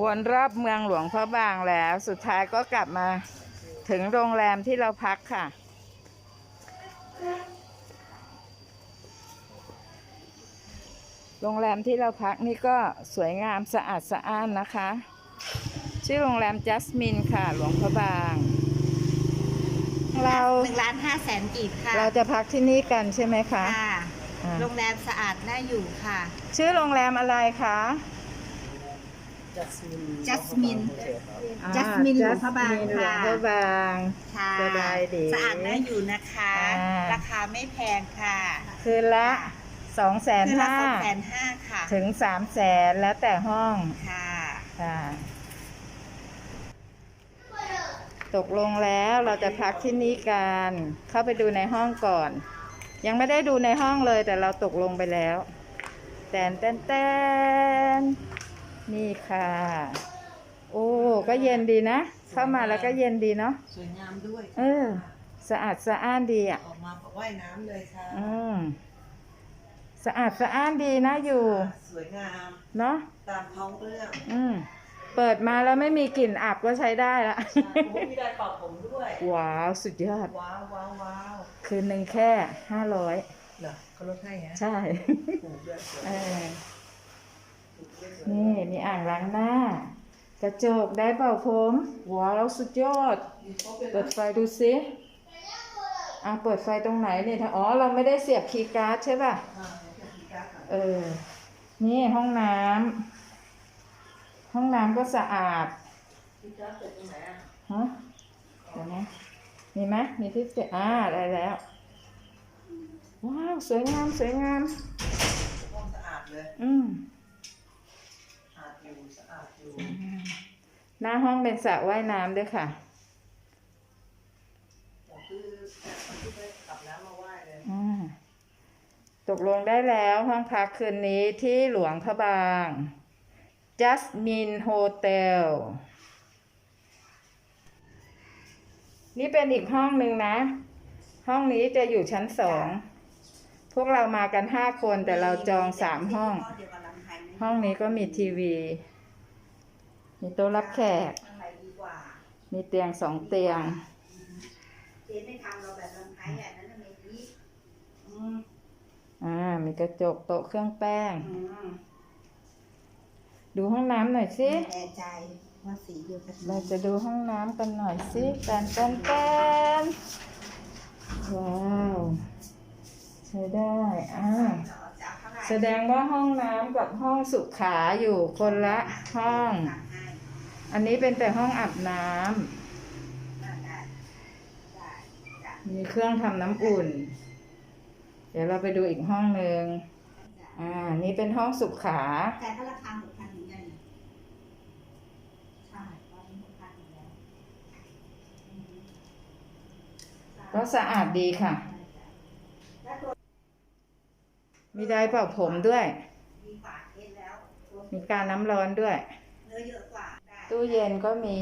วนรอบเมืองหลวงพระบางแล้ว สุดท้ายก็กลับมาถึงโรงแรมที่เราพักค่ะ โรงแรมที่เราพักนี่ก็สวยงามสะอาดสะอ้านนะคะ ชื่อโรงแรมจัสมินค่ะ หลวงพระบาง เราหนึ่งล้านห้าแสนกีบค่ะ เราจะพักที่นี่กันใช่ไหมคะ ค่ะอ่าโรงแรมสะอาดน่าอยู่ค่ะ ชื่อโรงแรมอะไรคะ จัสมิน จัสมินหลวงพระบางจัสมินหลวงค่ะพระบางค่ะสบายดีสะอาดน่าอยู่นะคะอ่าราคาไม่แพงค่ะ คืนละสองแสนคือละห้าสองแสนห้าค่ะ ถึงสามแสนแล้วแต่ห้องค่ะค่ะ ตกลงแล้วเราจะพักที่นี่กัน เข้าไปดูในห้องก่อน ยังไม่ได้ดูในห้องเลยแต่เราตกลงไปแล้วแตนแตนแตน นี่ค่ะ โอ้ก็เย็นดีนะ เข้ามาแล้วก็เย็นดีเนาะสวยงามด้วยเออ สะอาดสะอ้านดีอะออกมาว่ายน้ำเลยค่ะอืมสะอาดสะอ้านดีนะอยู่ สวยงามเนาะตามท้องเรื่องอืมเปิดมาแล้วไม่มีกลิ่นอับก็ใช้ได้ละโอ้มีได้เป่าผมด้วย ว้าว สุดยอด ว้าวว้าวว้าวคืนหนึ่งแค่ห้าร้อยเหรอเขาลดให้ฮะใช่ถูกด้วยสวยเออถูกด้วยสวย นี่มีอ่างล้างหน้า กระจกได้เป่าผมว้าวสุดยอดมีครบเลยเปิดไฟดูสิอะเปิดไฟตรงไหนเนี่ยถ้าอ๋อ เราไม่ได้เสียบคีย์การ์ดใช่ป่ะอ่าเดี๋ยวจะมีการ์ดค่ะเออ นี่ห้องน้ำ ห้องน้ำก็สะอาดมีการ์ดเปิดตรงไหนอะฮะเดี๋ยวนะมีไหมมีที่เจ็ดอ่าได้แล้ว ว้าว สวยงาม สวยงามห้องสะอาดเลย อืม หน้าห้องเป็นสระว่ายน้ำด้วยค่ะผมคือแต่คนที่ได้กลับน้ำมาไหว้เลยอ่าตกลงได้แล้วห้องพักคืนนี้ที่หลวงพระบาง Jasmine Hotel นี่เป็นอีกห้องหนึ่งนะ ห้องนี้จะอยู่ชั้นสอง พวกเรามากันห้าคนแต่เราจองสามห้องเดียวกับลำไทยห้องนี้ก็มีทีวี มีโต๊ะรับแขกข้างในดีกว่ามีเตียงสองเตียง เจ๊ไม่ทำเราแบบลำไทยอะนั่นน่ะไม่ดีอืมอ่า มีกระจกโต๊ะเครื่องแป้ง อืมดูห้องน้ำหน่อยสิ แน่ใจว่าสีเดียวกันเราจะดูห้องน้ำกันหน่อยสิแตนแตนแตนว้าวใช้ได้อ่าจะเอาเท่าไหร่แสดงว่าห้องน้ำกับห้องสุขาอยู่คนละห้องสั่งให้ อันนี้เป็นแต่ห้องอาบน้ได้ได้ได้ได้ำมีเครื่องทำน้ำอุ่น เดี๋ยวเราไปดูอีกห้องหนึ่งอ่า นี่เป็นห้องสุขาแต่ถ้าราคาหกพันเหมือนกันใช่ตอนนี้หกพันอยู่แล้วก็สะอาดดีค่ะแล้วตัวมีไดร์เป่าผมด้วยมีฝาเย็นแล้วตัวมีการน้ำร้อนด้วยเนื้อเยอะกว่าได้ ตู้เย็นก็มี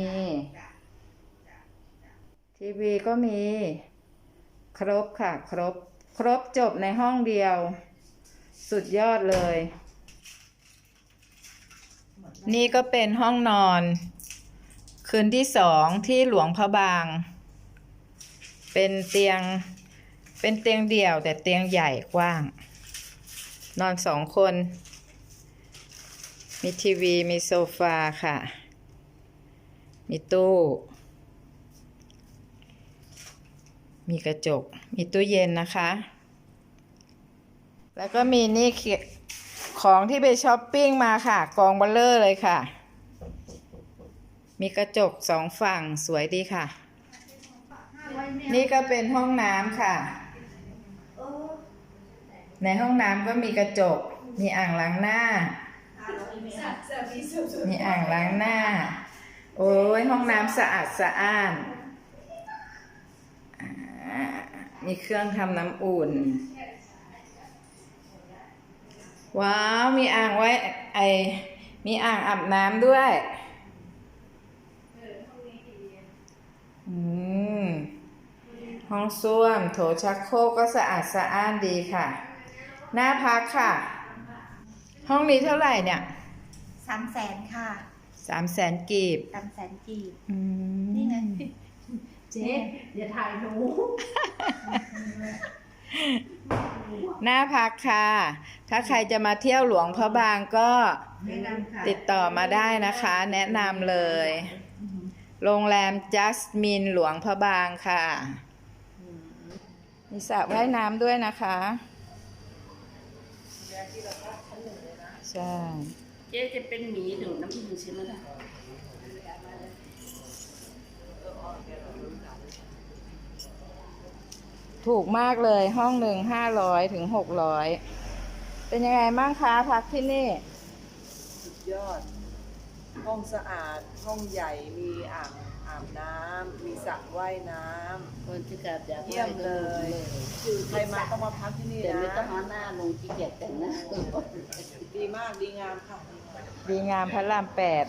ทีวีก็มี ครบค่ะ ครบ ครบจบในห้องเดียว สุดยอดเลย นี่ก็เป็นห้องนอน คืนที่สองที่หลวงพระบาง เป็นเตียง เป็นเตียงเดี่ยว แต่เตียงใหญ่กว้าง นอนสองคนมีทีวี มีโซฟาค่ะ มีตู้ มีกระจก มีตู้เย็นนะคะ แล้วก็มีนี่เขียของที่ไปช้อปปิ้งมาค่ะ กองเบลเลอร์เลยค่ะ มีกระจกสองฝั่งสวยดีค่ะ นี่ก็เป็นห้องน้ำค่ะ ในห้องน้ำก็มีกระจก มีอ่างล้างหน้า มีอ่างล้างหน้า โอ้ยห้องน้ำสะอาดสะอ้านมีเครื่องทำน้ำอุ่น ว้าว มีอ่างไว้ ไอ มีอ่างอาบน้ำด้วย อืม ห้องส้วม โถชักโครกก็สะอาดสะอ้านดีค่ะ หน้าพักค่ะ ห้องนี้เท่าไหร่เนี่ย สามแสนค่ะ สสามแสนกีบสามแสนจีบอืมนี่ไงเจ๊อย่าถ่ายหนูน่าพักค่ะ ถ้าใครจะมาเที่ยวหลวงพระบางก็แนะนำค่ะติดต่อมาได้นะคะ แนะนำเลย โรงแรมจัสมินหลวงพระบางค่ะ มีสระว่ายน้ำด้วยนะคะ ใช่ เจ๊จะเป็นหมีดูดน้ำมันใช่ไหมล่ะถูกมากเลยห้องหนึ่งห้าร้อยถึงหกร้อยเป็นยังไงบ้างคะพักที่นี่ สุดยอด ห้องสะอาด ห้องใหญ่ มีอ่างอาบน้ำ มีสระว่ายน้ค นที่กลับอยากำเยี่ยมเลยคือใครมาต้องมาพักที่นี่แต่ไม่ต้องนะเอาหน้าลงที่เกียจแต่งหน้าดีมากดีงามค่ะดีงามพระรามแปดด